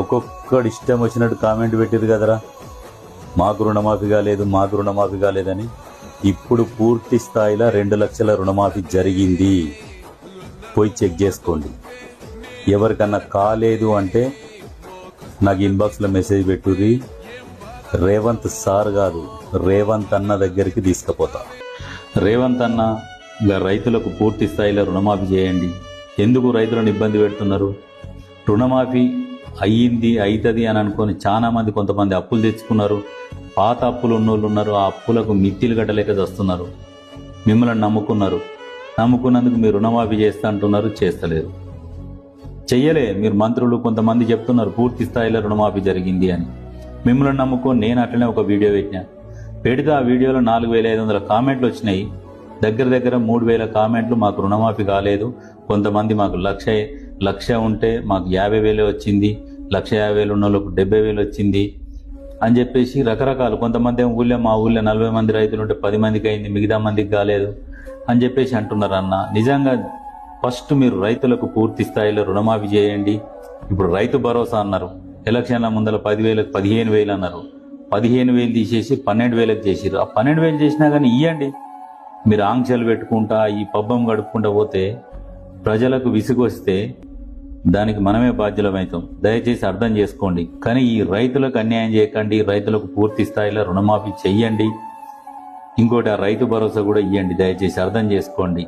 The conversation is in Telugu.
ఒక్కొక్కడు ఇష్టం వచ్చినట్టు కామెంట్ పెట్టేది కదరా. మాకు రుణమాఫీ కాలేదు మాకు రుణమాఫీ కాలేదని ఇప్పుడు పూర్తి స్థాయిలో రెండు లక్షల రుణమాఫీ జరిగింది. పోయి చెక్ చేసుకోండి. ఎవరికన్నా కాలేదు అంటే నాకు ఇన్బాక్స్లో మెసేజ్ పెట్టుర్రి రేవంత్ సార్ కాదు రేవంత్ అన్న దగ్గరికి తీసుకుపోతా. రేవంత్ అన్న రైతులకు పూర్తి స్థాయిలో రుణమాఫీ చేయండి. ఎందుకు రైతులను ఇబ్బంది పెడుతున్నారు? రుణమాఫీ అయ్యింది అవుతుంది అని అనుకొని చాలామంది కొంతమంది అప్పులు తెచ్చుకున్నారు. పాత అప్పులు ఉన్నోళ్ళు ఉన్నారు ఆ అప్పులకు మిత్తిలు కట్టలేక వస్తున్నారు మిమ్మల్ని నమ్ముకున్నారు. నమ్ముకున్నందుకు మీరు రుణమాఫీ చేస్తా అంటున్నారు చేస్తలేరు చెయ్యలే మీరు మంత్రులు కొంతమంది చెప్తున్నారు పూర్తి స్థాయిలో రుణమాఫీ జరిగింది అని. మిమ్మల్ని నమ్ముకొని నేను అట్లనే ఒక వీడియో పెట్టినా. పెడితే ఆ వీడియోలో నాలుగు వేల ఐదు వందల కామెంట్లు వచ్చినాయి. దగ్గర దగ్గర మూడు వేల కామెంట్లు మాకు రుణమాఫీ కాలేదు. కొంతమంది మాకు లక్ష లక్ష ఉంటే మాకు యాభై వేలే వచ్చింది. లక్ష యాభై వేలు ఉన్న వాళ్ళకు డెబ్బై వేలు వచ్చింది అని చెప్పేసి రకరకాలు. కొంతమంది ఏమో ఊళ్ళో మా ఊళ్ళో నలభై మంది రైతులు ఉంటే పది మందికి అయింది మిగతా మందికి కాలేదు అని చెప్పేసి అంటున్నారు అన్న. నిజంగా ఫస్ట్ మీరు రైతులకు పూర్తి స్థాయిలో రుణమాఫీ చేయండి. ఇప్పుడు రైతు భరోసా అన్నారు. ఎలక్షన్ల ముందర పదివేలకు పదిహేను వేలు అన్నారు. పదిహేను వేలు తీసేసి పన్నెండు వేలకు చేసిర్రు. ఆ పన్నెండు వేలు చేసినా కానీ ఇవ్వండి మీరు ఆంక్షలు పెట్టుకుంటా ఈ పబ్బం గడుపుకుంటా పోతే ప్రజలకు విసుగొస్తే దానికి మనమే బాధ్యులమవుతాం దయచేసి అర్థం చేసుకోండి. కానీ ఈ రైతులకు అన్యాయం చేయకండి. రైతులకు పూర్తి స్థాయిలో రుణమాఫీ చెయ్యండి. ఇంకోటి ఆ రైతు భరోసా కూడా ఇవ్వండి దయచేసి అర్థం చేసుకోండి.